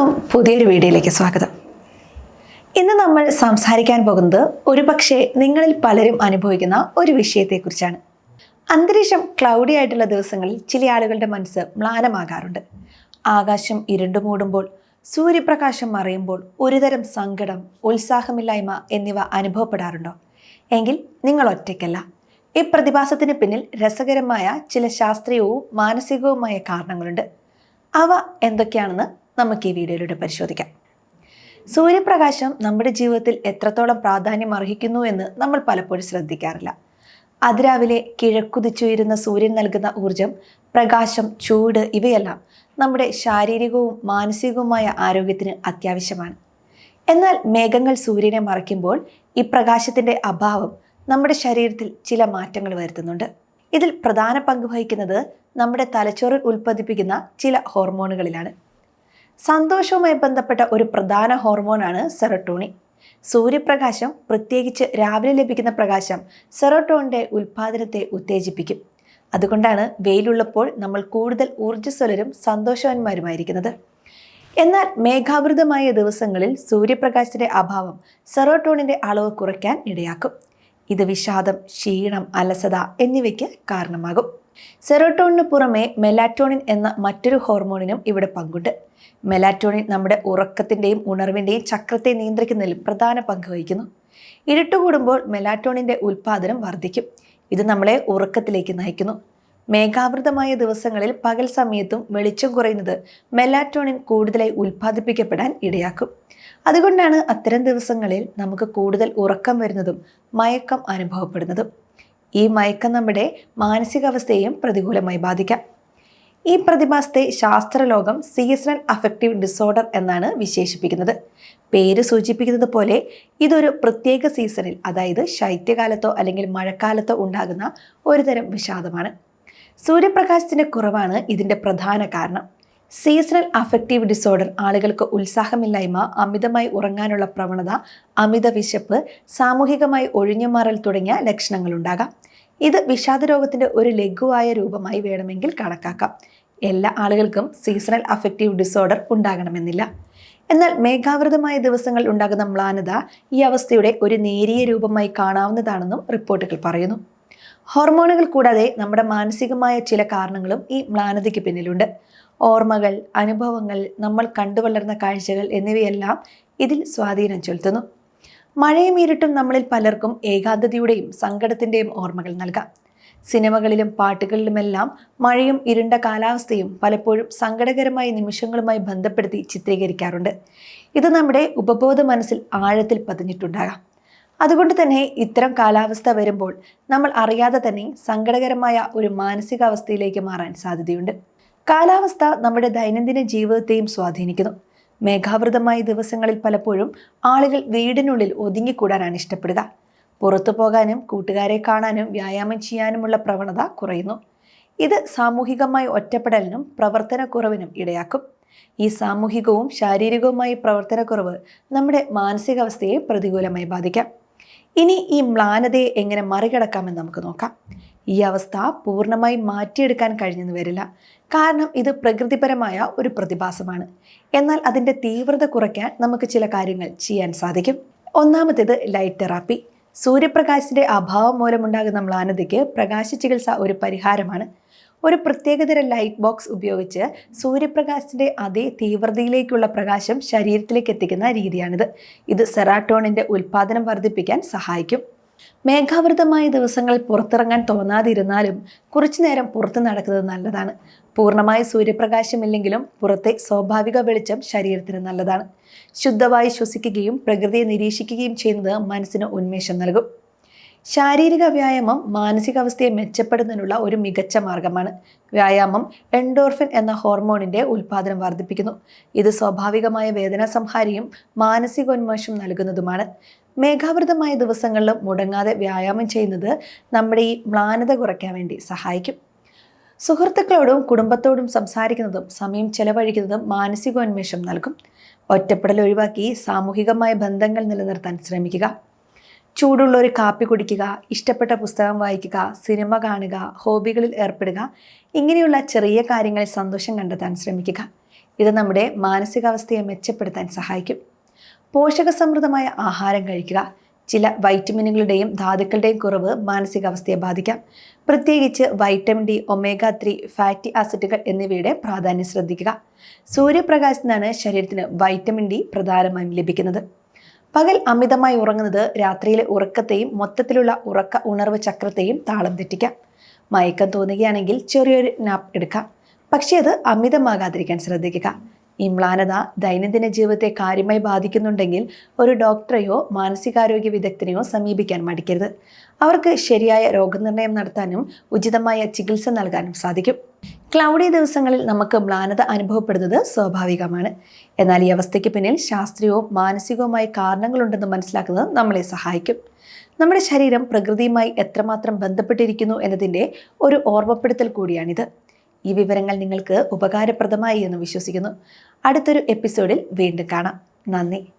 എല്ലാവർക്കും പുതിയൊരു വീഡിയോയിലേക്ക് സ്വാഗതം. ഇന്ന് നമ്മൾ സംസാരിക്കാൻ പോകുന്നത് ഒരുപക്ഷെ നിങ്ങളിൽ പലരും അനുഭവിക്കുന്ന ഒരു വിഷയത്തെക്കുറിച്ചാണ്. അന്തരീക്ഷം ക്ലൗഡി ആയിട്ടുള്ള ദിവസങ്ങളിൽ ചില ആളുകളുടെ മനസ്സ് മ്ലാനമാകാറുണ്ട്. ആകാശം ഇരുണ്ടു മൂടുമ്പോൾ സൂര്യപ്രകാശം മറയുമ്പോൾ ഒരുതരം സങ്കടം ഉത്സാഹമില്ലായ്മ എന്നിവ അനുഭവപ്പെടാറുണ്ടോ? എങ്കിൽ നിങ്ങൾ ഒറ്റയ്ക്കല്ല. ഈ പ്രതിഭാസത്തിന് പിന്നിൽ രസകരമായ ചില ശാസ്ത്രീയവും മാനസികവുമായ കാരണങ്ങളുണ്ട്. അവ എന്തൊക്കെയാണെന്ന് നമുക്ക് ഈ വീഡിയോയിലൂടെ പരിശോധിക്കാം. സൂര്യപ്രകാശം നമ്മുടെ ജീവിതത്തിൽ എത്രത്തോളം പ്രാധാന്യം അർഹിക്കുന്നു എന്ന് നമ്മൾ പലപ്പോഴും ശ്രദ്ധിക്കാറില്ല. അതിരാവിലെ കിഴക്കുതിച്ചുയരുന്ന സൂര്യൻ നൽകുന്ന ഊർജം പ്രകാശം ചൂട് ഇവയെല്ലാം നമ്മുടെ ശാരീരികവും മാനസികവുമായ ആരോഗ്യത്തിന് അത്യാവശ്യമാണ്. എന്നാൽ മേഘങ്ങൾ സൂര്യനെ മറയ്ക്കുമ്പോൾ ഈ പ്രകാശത്തിന്റെ അഭാവം നമ്മുടെ ശരീരത്തിൽ ചില മാറ്റങ്ങൾ വരുത്തുന്നുണ്ട്. ഇതിൽ പ്രധാന പങ്ക് വഹിക്കുന്നത് നമ്മുടെ തലച്ചോറിൽ ഉൽപ്പാദിപ്പിക്കുന്ന ചില ഹോർമോണുകളിലാണ്. സന്തോഷവുമായി ബന്ധപ്പെട്ട ഒരു പ്രധാന ഹോർമോണാണ് സെറട്ടോണിൻ സൂര്യപ്രകാശം പ്രത്യേകിച്ച് രാവിലെ ലഭിക്കുന്ന പ്രകാശം സെറോട്ടോണിന്റെ ഉൽപ്പാദനത്തെ ഉത്തേജിപ്പിക്കും. അതുകൊണ്ടാണ് വെയിലുള്ളപ്പോൾ നമ്മൾ കൂടുതൽ ഊർജസ്വലരും സന്തോഷവാന്മാരുമായിരിക്കുന്നത്. എന്നാൽ മേഘാവൃതമായ ദിവസങ്ങളിൽ സൂര്യപ്രകാശത്തിന്റെ അഭാവം സെറോട്ടോണിന്റെ അളവ് കുറയ്ക്കാൻ ഇടയാക്കും. ഇത് വിഷാദം ക്ഷീണം അലസത എന്നിവയ്ക്ക് കാരണമാകും. സെറോട്ടോണിന് പുറമെ മെലാറ്റോണിൻ എന്ന മറ്റൊരു ഹോർമോണിനും ഇവിടെ പങ്കുണ്ട്. മെലാറ്റോണിൻ നമ്മുടെ ഉറക്കത്തിന്റെയും ഉണർവിന്റെയും ചക്രത്തെ നിയന്ത്രിക്കുന്നതിൽ പ്രധാന പങ്ക് വഹിക്കുന്നു. ഇരുട്ടുകൂടുമ്പോൾ മെലാറ്റോണിന്റെ ഉൽപ്പാദനം വർദ്ധിക്കും. ഇത് നമ്മളെ ഉറക്കത്തിലേക്ക് നയിക്കുന്നു. മേഘാവൃതമായ ദിവസങ്ങളിൽ പകൽ സമയത്തും വെളിച്ചം കുറയുന്നത് മെലാറ്റോണിൻ കൂടുതലായി ഉൽപ്പാദിപ്പിക്കപ്പെടാൻ ഇടയാക്കും. അതുകൊണ്ടാണ് അത്തരം ദിവസങ്ങളിൽ നമുക്ക് കൂടുതൽ ഉറക്കം വരുന്നതും മയക്കം അനുഭവപ്പെടുന്നതും. ഈ മയക്കം നമ്മുടെ മാനസികാവസ്ഥയെയും പ്രതികൂലമായി ബാധിക്കാം. ഈ പ്രതിഭാസത്തെ ശാസ്ത്രലോകം സീസണൽ അഫക്റ്റീവ് ഡിസോർഡർ എന്നാണ് വിശേഷിപ്പിക്കുന്നത്. പേര് സൂചിപ്പിക്കുന്നത് പോലെ ഇതൊരു പ്രത്യേക സീസണിൽ അതായത് ശൈത്യകാലത്തോ അല്ലെങ്കിൽ മഴക്കാലത്തോ ഉണ്ടാകുന്ന ഒരുതരം വിഷാദമാണ്. സൂര്യപ്രകാശത്തിന്റെ കുറവാണ് ഇതിന്റെ പ്രധാന കാരണം. സീസണൽ അഫക്റ്റീവ് ഡിസോർഡർ ആളുകൾക്ക് ഉത്സാഹമില്ലായ്മ അമിതമായി ഉറങ്ങാനുള്ള പ്രവണത അമിത വിശപ്പ് സാമൂഹികമായി ഒഴിഞ്ഞുമാറൽ തുടങ്ങിയ ലക്ഷണങ്ങളുണ്ടാകാം. ഇത് വിഷാദരോഗത്തിന്റെ ഒരു ലഘുവായ രൂപമായി വേണമെങ്കിൽ കണക്കാക്കാം. എല്ലാ ആളുകൾക്കും സീസണൽ അഫക്റ്റീവ് ഡിസോർഡർ ഉണ്ടാകണമെന്നില്ല. എന്നാൽ മേഘാവൃതമായ ദിവസങ്ങൾ ഉണ്ടാകുന്ന മ്ലാനത ഈ അവസ്ഥയുടെ ഒരു നേരിയ രൂപമായി കാണാവുന്നതാണെന്നും റിപ്പോർട്ടുകൾ പറയുന്നു. ഹോർമോണുകൾ കൂടാതെ നമ്മുടെ മാനസികമായ ചില കാരണങ്ങളും ഈ മ്ലാനതയ്ക്ക് പിന്നിലുണ്ട്. ഓർമ്മകൾ അനുഭവങ്ങൾ നമ്മൾ കണ്ടുവളർന്ന കാഴ്ചകൾ എന്നിവയെല്ലാം ഇതിൽ സ്വാധീനം ചെലുത്തുന്നു. മഴയും ഇരുട്ടും നമ്മളിൽ പലർക്കും ഏകാന്തതയുടെയും സങ്കടത്തിന്റെയും ഓർമ്മകൾ നൽകാം. സിനിമകളിലും പാട്ടുകളിലുമെല്ലാം മഴയും ഇരുണ്ട കാലാവസ്ഥയും പലപ്പോഴും സങ്കടകരമായ നിമിഷങ്ങളുമായി ബന്ധപ്പെടുത്തി ചിത്രീകരിക്കാറുണ്ട്. ഇത് നമ്മുടെ ഉപബോധ മനസ്സിൽ ആഴത്തിൽ പതിഞ്ഞിട്ടുണ്ടാകാം. അതുകൊണ്ട് തന്നെ ഇത്തരം കാലാവസ്ഥ വരുമ്പോൾ നമ്മൾ അറിയാതെ തന്നെ സങ്കടകരമായ ഒരു മാനസികാവസ്ഥയിലേക്ക് മാറാൻ സാധ്യതയുണ്ട്. കാലാവസ്ഥ നമ്മുടെ ദൈനംദിന ജീവിതത്തെയും സ്വാധീനിക്കുന്നു. മേഘാവൃതമായ ദിവസങ്ങളിൽ പലപ്പോഴും ആളുകൾ വീടിനുള്ളിൽ ഒതുങ്ങിക്കൂടാനാണ് ഇഷ്ടപ്പെടുക. പുറത്തു പോകാനും കൂട്ടുകാരെ കാണാനും വ്യായാമം ചെയ്യാനുമുള്ള പ്രവണത കുറയുന്നു. ഇത് സാമൂഹികമായ ഒറ്റപ്പെടലിനും പ്രവർത്തനക്കുറവിനും ഇടയാക്കും. ഈ സാമൂഹികവും ശാരീരികവുമായ പ്രവർത്തനക്കുറവ് നമ്മുടെ മാനസികാവസ്ഥയെ പ്രതികൂലമായി ബാധിക്കാം. ഇനി ഈ മ്ലാനതയെ എങ്ങനെ മറികടക്കാമെന്ന് നമുക്ക് നോക്കാം. ഈ അവസ്ഥ പൂർണമായി മാറ്റിയെടുക്കാൻ കഴിഞ്ഞെന്ന് വരില്ല. കാരണം ഇത് പ്രകൃതിപരമായ ഒരു പ്രതിഭാസമാണ്. എന്നാൽ അതിന്റെ തീവ്രത കുറയ്ക്കാൻ നമുക്ക് ചില കാര്യങ്ങൾ ചെയ്യാൻ സാധിക്കും. ഒന്നാമത്തേത് ലൈറ്റ് തെറാപ്പി സൂര്യപ്രകാശത്തിന്റെ അഭാവം മൂലമുണ്ടാകുന്ന മ്ലാനതയ്ക്ക് പ്രകാശ ചികിത്സ ഒരു പരിഹാരമാണ്. ഒരു പ്രത്യേകതരം ലൈറ്റ് ബോക്സ് ഉപയോഗിച്ച് സൂര്യപ്രകാശത്തിന്റെ അതേ തീവ്രതയിലേക്കുള്ള പ്രകാശം ശരീരത്തിലേക്ക് എത്തിക്കുന്ന രീതിയാണിത്. ഇത് സെറാട്ടോണിന്റെ ഉൽപ്പാദനം വർദ്ധിപ്പിക്കാൻ സഹായിക്കും. മേഘാവൃതമായ ദിവസങ്ങൾ പുറത്തിറങ്ങാൻ തോന്നാതിരുന്നാലും കുറച്ചു നേരം പുറത്ത് നടക്കുന്നത് നല്ലതാണ്. പൂർണമായ സൂര്യപ്രകാശമില്ലെങ്കിലും പുറത്തെ സ്വാഭാവിക വെളിച്ചം ശരീരത്തിന് നല്ലതാണ്. ശുദ്ധമായി ശ്വസിക്കുകയും പ്രകൃതിയെ നിരീക്ഷിക്കുകയും ചെയ്യുന്നത് മനസ്സിന് ഉന്മേഷം നൽകും. ശാരീരിക വ്യായാമം മാനസികാവസ്ഥയെ മെച്ചപ്പെടുന്നതിനുള്ള ഒരു മികച്ച മാർഗമാണ്. വ്യായാമം എൻഡോർഫിൻ എന്ന ഹോർമോണിന്റെ ഉൽപ്പാദനം വർദ്ധിപ്പിക്കുന്നു. ഇത് സ്വാഭാവികമായ വേദന സംഹാരിയും മാനസികോന്മേഷം നൽകുന്നതുമാണ്. മേഘാവൃതമായ ദിവസങ്ങളിലും മുടങ്ങാതെ വ്യായാമം ചെയ്യുന്നത് നമ്മുടെ ഈ മ്ലാനത കുറയ്ക്കാൻ വേണ്ടി സഹായിക്കും. സുഹൃത്തുക്കളോടും കുടുംബത്തോടും സംസാരിക്കുന്നതും സമയം ചെലവഴിക്കുന്നതും മാനസികോന്മേഷം നൽകും. ഒറ്റപ്പെടൽ ഒഴിവാക്കി സാമൂഹികമായ ബന്ധങ്ങൾ നിലനിർത്താൻ ശ്രമിക്കുക. ചൂടുള്ള ഒരു കാപ്പി കുടിക്കുക ഇഷ്ടപ്പെട്ട പുസ്തകം വായിക്കുക സിനിമ കാണുക ഹോബികളിൽ ഏർപ്പെടുക ഇങ്ങനെയുള്ള ചെറിയ കാര്യങ്ങളിൽ സന്തോഷം കണ്ടെത്താൻ ശ്രമിക്കുക. ഇത് നമ്മുടെ മാനസികാവസ്ഥയെ മെച്ചപ്പെടുത്താൻ സഹായിക്കും. പോഷകസമൃദ്ധമായ ആഹാരം കഴിക്കുക. ചില വൈറ്റമിനുകളുടെയും ധാതുക്കളുടെയും കുറവ് മാനസികാവസ്ഥയെ ബാധിക്കാം. പ്രത്യേകിച്ച് vitamin D omega three fatty ആസിഡുകൾ എന്നിവയുടെ പ്രാധാന്യം ശ്രദ്ധിക്കുക. സൂര്യപ്രകാശത്തിനാണ് ശരീരത്തിന് വൈറ്റമിൻ ഡി പ്രധാനമായും ലഭിക്കുന്നത്. പകൽ അമിതമായി ഉറങ്ങുന്നത് രാത്രിയിലെ ഉറക്കത്തെയും മൊത്തത്തിലുള്ള ഉറക്ക ഉണർവ് ചക്രത്തെയും താളം തെറ്റിക്കാം. മയക്കം തോന്നുകയാണെങ്കിൽ ചെറിയൊരു നാപ്പ് എടുക്കാം. പക്ഷേ അത് അമിതമാകാതിരിക്കാൻ ശ്രദ്ധിക്കുക. ഈ ദൈനംദിന ജീവിതത്തെ കാര്യമായി ബാധിക്കുന്നുണ്ടെങ്കിൽ ഒരു ഡോക്ടറെയോ മാനസികാരോഗ്യ വിദഗ്ധനെയോ സമീപിക്കാൻ മടിക്കരുത്. അവർക്ക് ശരിയായ രോഗനിർണയം നടത്താനും ഉചിതമായ ചികിത്സ നൽകാനും സാധിക്കും. ക്ലൗഡി ദിവസങ്ങളിൽ നമുക്ക് മ്ലാനത അനുഭവപ്പെടുന്നത് സ്വാഭാവികമാണ്. എന്നാൽ ഈ അവസ്ഥയ്ക്ക് പിന്നിൽ ശാസ്ത്രീയവും മാനസികവുമായ കാരണങ്ങളുണ്ടെന്ന് മനസ്സിലാക്കുന്നത് നമ്മളെ സഹായിക്കും. നമ്മുടെ ശരീരം പ്രകൃതിയുമായി എത്രമാത്രം ബന്ധപ്പെട്ടിരിക്കുന്നു എന്നതിന്റെ ഒരു ഓർമ്മപ്പെടുത്തൽ കൂടിയാണിത്. ഈ വിവരങ്ങൾ നിങ്ങൾക്ക് ഉപകാരപ്രദമായി എന്ന് വിശ്വസിക്കുന്നു. അടുത്തൊരു എപ്പിസോഡിൽ വീണ്ടും കാണാം. നന്ദി.